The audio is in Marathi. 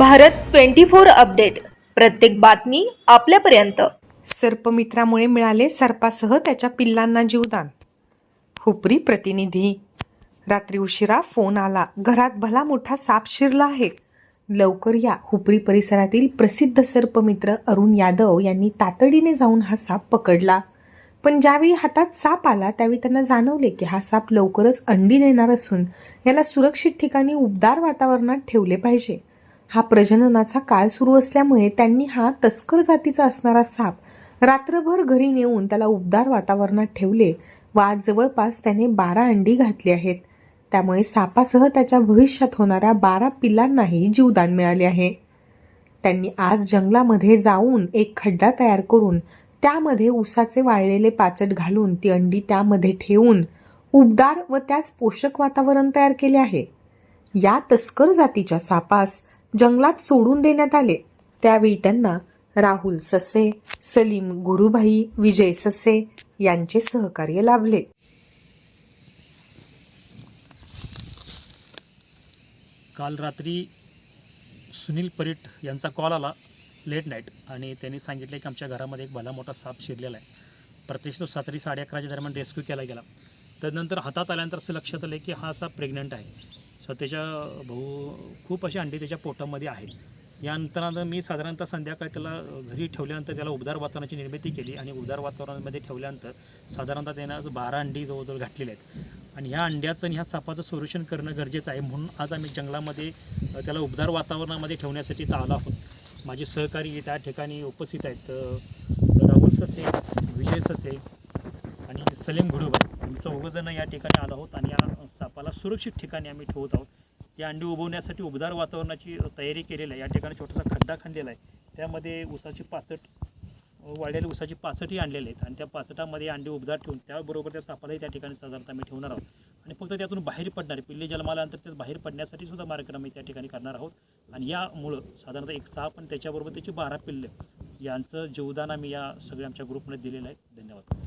Bharat twenty four update. प्रत्येक बातमी आपल्यापर्यंत. सर्पमित्रामुळे मिळाले सर्पासह त्याच्या पिल्लांना जीवदान. हुपरी प्रतिनिधी. रात्री उशिरा फोन आला. घरात भला मोठा साप शिरला आहे. लवकर या हुपरी परिसरातील प्रसिद्ध सर्पमित्र अरुण यादव यांनी तातडीने जाऊन हा साप पकडला. पण ज्यावेळी हातात साप आला त्यावेळी त्यांना जाणवले की हा साप लवकरच अंडी देणार असून याला सुरक्षित ठिकाणी उबदार वातावरणात ठेवले पाहिजे. हा प्रजननाचा काळ सुरू असल्यामुळे त्यांनी हा तस्कर जातीचा असणारा साप रात्रभर घरी नेऊन त्याला उबदार वातावरणात ठेवले. व आज जवळपास त्याने बारा अंडी घातली आहेत. त्यामुळे सापासह त्याच्या भविष्यात होणाऱ्या बारा पिल्लांनाही जीवदान मिळाले आहे. त्यांनी आज जंगलामध्ये जाऊन एक खड्डा तयार करून त्यामध्ये उसाचे वाळलेले पाचट घालून ती अंडी त्यामध्ये ठेवून उबदार व त्यास पोषक वातावरण तयार केले आहे. या तस्कर जातीच्या सापास जंगलात सोडून देण्यात आले. त्यावेळी त्यांना राहुल ससे सलीम गुरुभाई विजय ससे यांचे सहकार्य लाभले. काल रात्री सुनील परीट यांचा कॉल आला लेट नाईट आणि त्यांनी सांगितले की आमच्या घरामध्ये एक भला मोठा साप शिरलेला आहे. प्रत्यक्ष तो सातरी साडे अकराच्या दरम्यान रेस्क्यू केला गेला. त्यानंतर हातात आल्यानंतर असं लक्षात आलं की हा साप प्रेग्नंट आहे. तर त्याच्या भाऊ खूप अशी अंडी त्याच्या पोटामध्ये आहेत. यानंतर मी साधारणतः संध्याकाळी त्याला घरी ठेवल्यानंतर त्याला उबदार वातावरणाची निर्मिती केली आणि उबदार वातावरणामध्ये ठेवल्यानंतर साधारणतः त्यानं बारा अंडी जवळजवळ घातलेल्या आहेत. आणि ह्या अंड्याचं आणि ह्या सापाचं संरक्षण करणं गरजेचं आहे म्हणून आज आम्ही जंगलामध्ये त्याला उबदार वातावरणामध्ये ठेवण्यासाठी इथं आलो आहोत. माझे सहकारी त्या ठिकाणी उपस्थित आहेत राहुल ससे विजय ससे आणि सलीम घुडूबाई. चौघंजण या ठिकाणी आलो आहोत आणि या सापाला सुरक्षित ठिकाणी आम्ही ठेवत आहोत. या अंडी उभवण्यासाठी उबदार वातावरणाची तयारी केलेली आहे. या ठिकाणी छोटासा खड्डा खणलेला आहे. त्यामध्ये उसाची पाचट वाढलेली उसाची पाचटही आणलेले आहेत आणि त्या पाचटामध्ये अंडी उबदार ठेवून त्याबरोबर त्या सापालाही त्या ठिकाणी साधारणतः आम्ही ठेवणार आहोत. आणि फक्त त्यातून बाहेर पडणारे पिल्ले जन्माल्यानंतर त्यात बाहेर पडण्यासाठी सुद्धा मार्ग आम्ही त्या ठिकाणी करणार आहोत. आणि यामुळं साधारणतः एक साप आणि त्याच्याबरोबर त्याची बारा पिल्ले यांचं जीवदान आम्ही या सगळ्या आमच्या ग्रुपमध्ये दिलेलं आहे. धन्यवाद.